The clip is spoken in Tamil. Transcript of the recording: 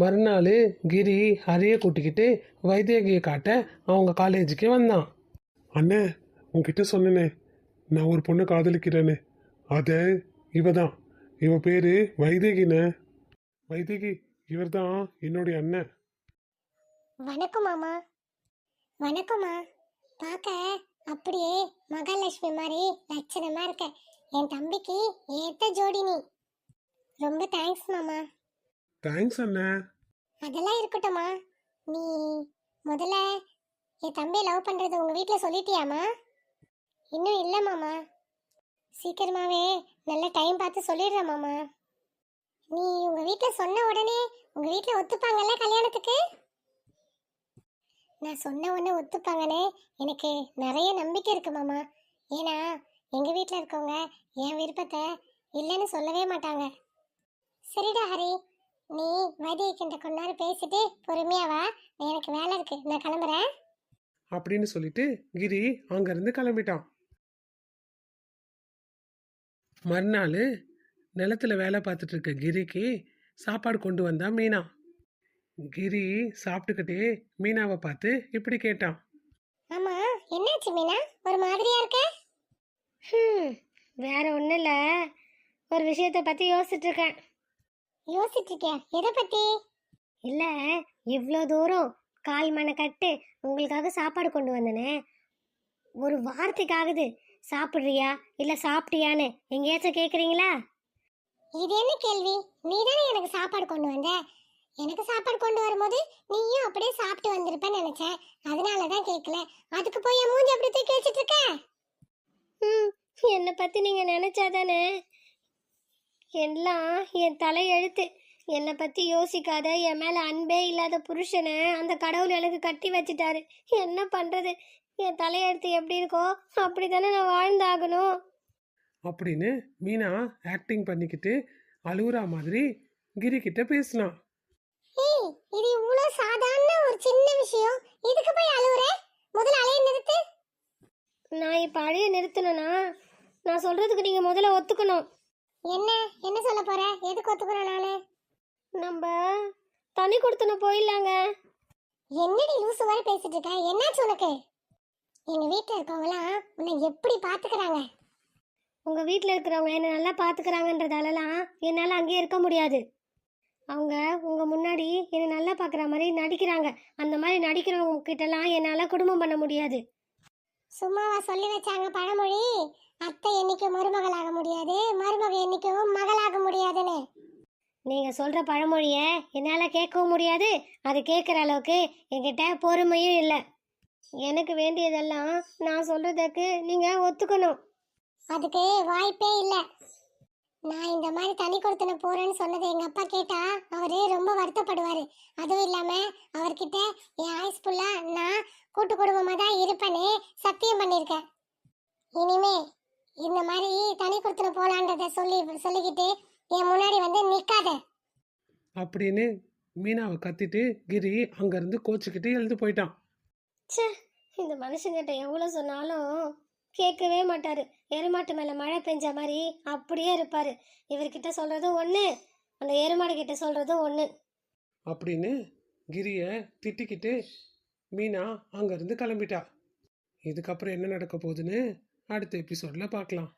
மறுநாள் கிரி ஹரியை கூட்டிக்கிட்டு வைத்தியகியை காட்ட அவங்க காலேஜுக்கே வந்தான். அண்ணே உன்கிட்ட சொன்னனே நான் ஒரு பொண்ணை காதலிக்கிறேன்னு. அத இவ தான் இவ பேரு வைதேகிண்ணே வைதேகி இவர் தான் என்னுடைய அண்ணன் வணக்கம் மாமா. வணக்கம்மா. பார்க்க அப்படியே மகாலட்சுமி மாதிரி லட்சணமா இருக்க. என் தம்பிக்கு ஏத்த ஜோடி நீ. ரொம்ப தேங்க்ஸ் மாமா. தேங்க்ஸ் அண்ணே. அதெல்லாம் இருக்கட்டும்மா. நீ முதல்ல என் தம்பியை லவ் பண்றது உங்க வீட்டில் சொல்லிட்டியாமா இன்னும் இல்லை மாமா சீக்கிரமாவே நல்ல டைம் பார்த்து சொல்லிடுறேன் மாமா நீ உங்க வீட்டில் சொன்ன உடனே உங்க வீட்டில் ஒத்துப்பாங்கல்ல கல்யாணத்துக்கு? நான் சொன்ன உடனே ஒத்துப்பாங்கன்னு எனக்கு நிறைய நம்பிக்கை இருக்கு மாமா ஏன்னா எங்க வீட்டில் இருக்கவங்க என் விருப்பத்தை இல்லைன்னு சொல்லவே மாட்டாங்க. சரிடா ஹரி. நீ வைத்தியக்கிட்ட கொஞ்ச நேரம் பேசிட்டு பொறுமையா வா. எனக்கு வேலை இருக்கு. நான் கிளம்புறேன். அப்படின்னு சொல்லிட்டு கிரி அங்கேருந்து கிளம்பிட்டான். மறுநாள் நிலத்துல வேலை பார்த்துட்டு இருக்க கிரிக்கு சாப்பாடு கொண்டு வந்தா மீனா. கிரி சாப்பிட்டுக்கிட்டே மீனாவை பார்த்து இப்படி கேட்டான். ஆமா என்னாச்சு மீனா? ஒரு மாதிரியா இருக்க? வேற ஒன்றும் இல்லை. ஒரு விஷயத்தை பற்றி யோசிச்சுட்டு இருக்கேன். யோசிச்சுட்டு இருக்கியா எதை பத்தி? இல்லை இவ்வளோ தூரம் கால் மணி கட்டு உங்களுக்காக சாப்பாடு கொண்டு வந்தனே. ஒரு வார்த்தைக்காகுது சாப்பிட்றியா? இல்லை சாப்பிட்டியான்னு எங்கேயாச்சும் கேட்குறீங்களா இது என்ன கேள்வி? நீ தானே எனக்கு சாப்பாடு கொண்டு வந்த? எனக்கு சாப்பாடு கொண்டு வரும்போது நீயும் அப்படியே சாப்பிட்டு வந்திருப்பேன்னு நினைச்சேன். அதனால தான் கேட்கல அதுக்கு போய் என் மூஞ்சி அப்படி தூக்கி வச்சிட்டு இருக்க? ம் என்னை பற்றி நீங்கள் நினச்சாதானே? எல்லாம் என் தலை எழுத்து என்னை பற்றி யோசிக்காத என் மேலே அன்பே இல்லாத புருஷனை அந்த கடவுள் எனக்கு கட்டி வச்சிட்டாரு. என்ன பண்ணுறது என் தலையெழுத்து எப்படி இருக்கோ அப்படி தானே நான் வாழ்ந்தாகணும். அப்படின்னு மீனா ஆக்டிங் பண்ணிக்கிட்டு அழுகுறா மாதிரி கிரி கிட்ட பேசினான். ஏய் இது இவ்வளோ சாதாரண ஒரு சின்ன விஷயம். இதுக்கு போய் அழுவுற? முதல்ல அலைய நிறுத்து. நான் இப்போ அழைய நிறுத்தணும்னா நான் சொல்கிறதுக்கு நீங்கள் முதல்ல ஒத்துக்கணும். என்ன? என்ன சொல்ல போற? எதுக்கு ஒத்துக்கிறேன் நானு? நம்ம தனி கொடுத்தன போயிடலாங்க. என்னடி லூசு மாதிரி பேசிட்டு இருக்க? என்னாச்சு உனக்கு? எங்க வீட்டுல இருக்கவங்களாம் உன்னை எப்படி பாத்துக்கிறாங்க? உங்கள் வீட்டில் இருக்கிறவங்க என்னை நல்லா பார்த்துக்கிறாங்கன்றதாலலாம் என்னால் அங்கேயே இருக்க முடியாது. அவங்க உங்கள் முன்னாடி என்னை நல்லா பார்க்குற மாதிரி நடிக்கிறாங்க. அந்த மாதிரி நடிக்கிறவங்க கிட்டலாம் என்னால் குடும்பம் பண்ண முடியாது. சும்மாவா சொல்லி வச்சாங்க பழமொழி? அத்தை என்னைக்கும் மருமகளாக முடியாது மருமக என்னைக்கும் மகளாக முடியாதுன்னு. நீங்கள் சொல்கிற பழமொழியை என்னால் கேட்கவும் முடியாது அது கேட்குற அளவுக்கு என்கிட்ட பொறுமையும் இல்லை. எனக்கு வேண்டியதெல்லாம் நான் சொல்கிறதுக்கு நீங்கள் ஒத்துக்கணும். அதுக்கு வாய்ப்பே இல்ல. நான் இந்த மாதிரி தனி கொடுத்தன போறேன்னு சொன்னதை எங்க அப்பா கேட்டா அவரு ரொம்ப வருத்தப்படுவாரு. அதுவும் இல்லாம அவர்கிட்ட என் ஆயுஸ் ஃபுல்லா நான் கூட்டு குடும்பமா தான் இருப்பேன்னு சத்தியம் பண்ணியிருக்கேன் இனிமே இந்த மாதிரி தனி கொடுத்தன போலான்றத சொல்லி சொல்லிக்கிட்டு என் முன்னாடி வந்து நிக்காத. அப்படின்னு மீனாவை கத்திட்டு கிரி அங்கேருந்து கோச்சிக்கிட்டு எழுந்து போயிட்டான். ச்சே இந்த மனுஷங்கிட்ட எவ்வளோ சொன்னாலும் கேட்கவே மாட்டார். எருமாட்டு மேலே மழை பெஞ்ச மாதிரி அப்படியே இருப்பார். இவர்கிட்ட சொல்கிறதும் ஒன்று அந்த எருமாடு கிட்ட சொல்கிறதும் ஒன்று அப்படின்னு கிரியை திட்டிக்கிட்டு மீனா அங்கேருந்து கிளம்பிட்டா. இதுக்கப்புறம் என்ன நடக்க போகுதுன்னு அடுத்த எபிசோடில் பார்க்கலாம்.